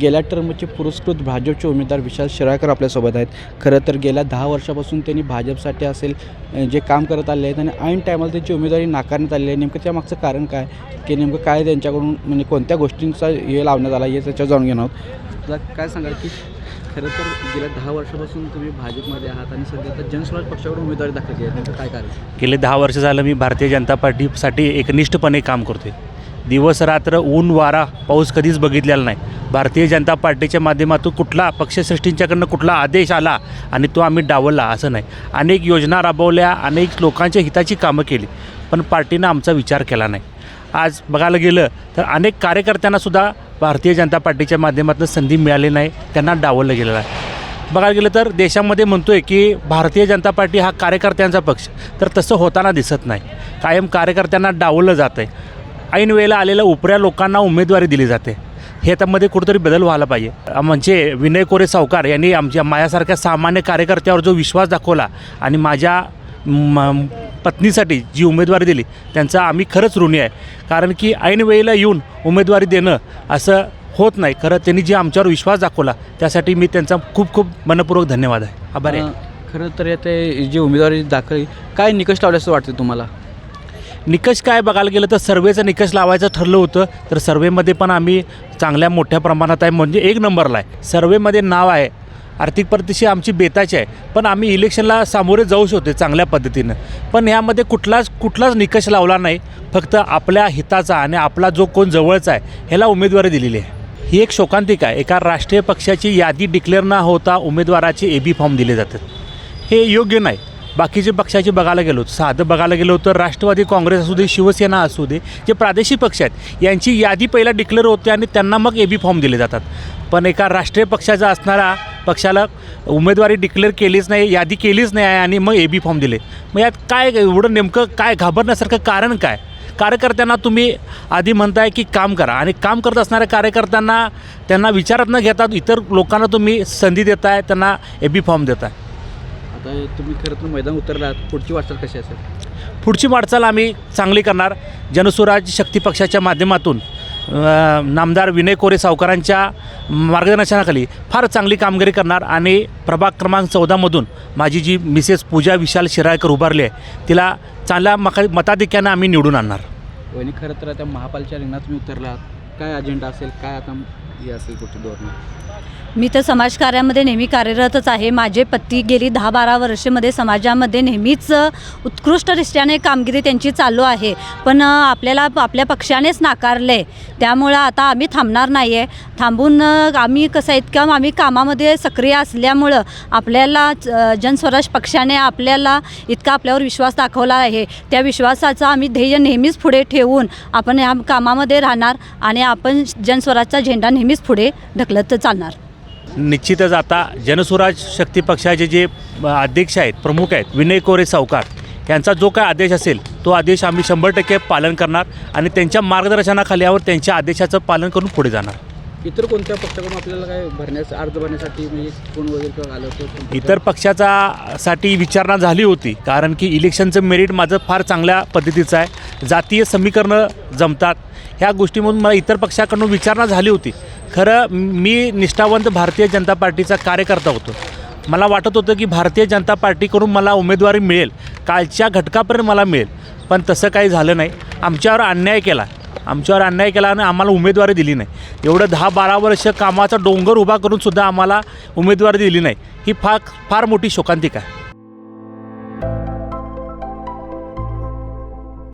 गेल्या टर्मचे पुरस्कृत भाजपचे उमेदवार विशाल शिराळकर आपल्यासोबत आहेत. खरं तर गेल्या दहा वर्षापासून त्यांनी भाजपसाठी असेल जे काम करत आले आहेत आणि ऐन टायमाला त्यांची उमेदवारी नाकारण्यात आली आहे. नेमकं त्यामागचं कारण काय? की नेमकं काय त्यांच्याकडून म्हणजे कोणत्या गोष्टींचा हे लावण्यात आला हे त्याच्यावर जाणून घेणार आहोत. तुला काय सांगाल की खरं तर गेल्या दहा वर्षापासून तुम्ही भाजपमध्ये आहात आणि सध्या आता जनस्वराज पक्षाकडून उमेदवारी दाखल केली आहे. नेमकं काय कारण? गेले दहा वर्ष झालं मी भारतीय जनता पार्टीसाठी एकनिष्ठपणे काम करतो दिवस रात्र ऊन वारा पाऊस कधीच बघितलेला नाही. भारतीय जनता पार्टीच्या माध्यमातून कुठला पक्षश्रेष्ठींच्याकडनं कुठला आदेश आला आणि तो आम्ही डावलला असं नाही. अनेक योजना राबवल्या अनेक लोकांच्या हिताची कामं केली पण पार्टीनं आमचा विचार केला नाही. आज बघायला गेलं तर अनेक कार्यकर्त्यांनासुद्धा भारतीय जनता पार्टीच्या माध्यमातून संधी मिळाली नाही त्यांना डावललं गेलेलं आहे. बघायला गेलं तर देशामध्ये म्हणतो आहे की भारतीय जनता पार्टी हा कार्यकर्त्यांचा पक्ष तर तसं होताना दिसत नाही. कायम कार्यकर्त्यांना डावललं जातं आहे ऐन वेळेला आलेल्या उपऱ्या लोकांना उमेदवारी दिली जाते. हे त्यामध्ये कुठेतरी बदल व्हायला पाहिजे. म्हणजे विनय कोरे सावकार यांनी आमच्या माझ्यासारख्या सामान्य कार्यकर्त्यावर जो विश्वास दाखवला आणि माझ्या म, पत्नीसाठी जी उमेदवारी दिली त्यांचा आम्ही खरंच ऋणी आहे. कारण की ऐन वेळेला येऊन उमेदवारी देणं असं होत नाही. खरं त्यांनी जे आमच्यावर विश्वास दाखवला त्यासाठी मी त्यांचा खूप खूप मनपूर्वक धन्यवाद आहे. आभार आहे. खरं तर ते जी उमेदवारी दाखल काय निकष लावले असं वाटतं तुम्हाला? निकष काय बघायला गेलं तर सर्वेचा निकष लावायचं ठरलं होतं तर सर्वेमध्ये पण आम्ही चांगल्या मोठ्या प्रमाणात आहे म्हणजे एक नंबरला आहे. सर्वेमध्ये नाव आहे आर्थिक परिस्थिती आमची बेताची आहे पण आम्ही इलेक्शनला सामोरे जाऊ शकतो चांगल्या पद्धतीनं. पण यामध्ये कुठलाच कुठलाच निकष लावला नाही फक्त आपल्या हिताचा आणि आपला जो कोण जवळचा आहे ह्याला उमेदवारी दिलेली आहे. ही एक शोकांतिका आहे एका राष्ट्रीय पक्षाची यादी डिक्लेअर न होता उमेदवाराचे ए बी फॉर्म दिले जातात. हे योग्य नाही. बाकीचे पक्षाचे बघायला गेलो साधं बघायला गेलो तर राष्ट्रवादी काँग्रेस असू दे शिवसेना असू दे जे प्रादेशिक पक्ष आहेत यांची यादी पहिला डिक्लेअर होते आणि त्यांना मग ए बी फॉर्म दिले जातात. पण एका राष्ट्रीय पक्षाचा असणारा पक्षाला उमेदवारी डिक्लेअर केलीच नाही यादी केलीच नाही आहे आणि मग ए बी फॉर्म दिले. मग यात काय एवढं नेमकं काय घाबरण्यासारखं कारण काय? कार्यकर्त्यांना तुम्ही आधी म्हणताय की काम करा आणि काम करत असणाऱ्या कार्यकर्त्यांना त्यांना विचारात न घेता इतर लोकांना तुम्ही संधी देताय त्यांना ए बी फॉर्म देताय. आता तुम्ही खरं तर मैदान उतरलात. पुढची वाटचाल कशी असेल? पुढची वाटचाल आम्ही चांगली करणार. जनस्वराज शक्ती पक्षाच्या माध्यमातून अ, नामदार विनय कोरे सावकारांच्या मार्गदर्शनाखाली फार चांगली कामगिरी करणार आणि प्रभाग क्रमांक चौदामधून माझी जी मिसेस पूजा विशाल शिराळकर उभारली आहे तिला चांगल्या मका मताधिक्यानं आम्ही निवडून आणणार. वहिनी खरं तर आता महापालिकेच्या रिंगणात तुम्ही उतरलात. काय अजेंडा असेल? काय आता ही असेल कुठे धोरण मी तर समाजकार्यामध्ये नेहमी कार्यरतच आहे. माझे पती गेली दहा बारा वर्षामध्ये समाजामध्ये नेहमीच अ, कामगिरी त्यांची चालू आहे. पण आपल्याला आपल्या पक्षानेच नाकारले त्यामुळं आता आम्ही थांबणार नाही आहे थांबून आम्ही कसं आहे इतकं आम्ही कामामध्ये सक्रिय असल्यामुळं आपल्याला जनस्वराज पक्षाने आपल्याला इतका आपल्यावर विश्वास दाखवला आहे. त्या विश्वासाचा आम्ही ध्येय नेहमीच पुढे ठेवून आपण या कामामध्ये राहणार आणि आपण जनस्वराजचा झेंडा नेहमीच पुढे ढकलत चालणार. निश्चितच आता जनस्वराज शक्ती पक्षाचे जे अध्यक्ष आहेत प्रमुख आहेत विनय कोरे सावकार यांचा जो काय आदेश असेल तो आदेश आम्ही शंभर टक्के पालन करणार आणि त्यांच्या मार्गदर्शनाखाल्यावर त्यांच्या आदेशाचं पालन करून पुढे जाणार. इतर कोणत्या पक्षाकडून आपल्याला काय भरण्यास अर्ज भरण्यासाठी म्हणजे कोण वगैरे किंवा आलं होतं? इतर पक्षाचा साठी विचारणा झाली होती कारण की इलेक्शनचं मेरिट माझं फार चांगल्या पद्धतीचं आहे. जातीय समीकरणं जमतात. ह्या गोष्टीमधून मला इतर पक्षाकडून विचारणा झाली होती. खरं मी निष्ठावंत भारतीय जनता पार्टीचा कार्यकर्ता होतो. मला वाटत होतं की भारतीय जनता पार्टीकडून मला उमेदवारी मिळेल. कालच्या घटकापर्यंत मला मिळेल. पण तसं काही झालं नाही. आमच्यावर अन्याय केला. आमच्यावर अन्याय केला आणि आम्हाला उमेदवारी दिली नाही. एवढं दहा बारा वर्ष कामाचा डोंगर उभा करूनसुद्धा आम्हाला उमेदवारी दिली नाही. ही फार फार मोठी शोकांतिका आहे.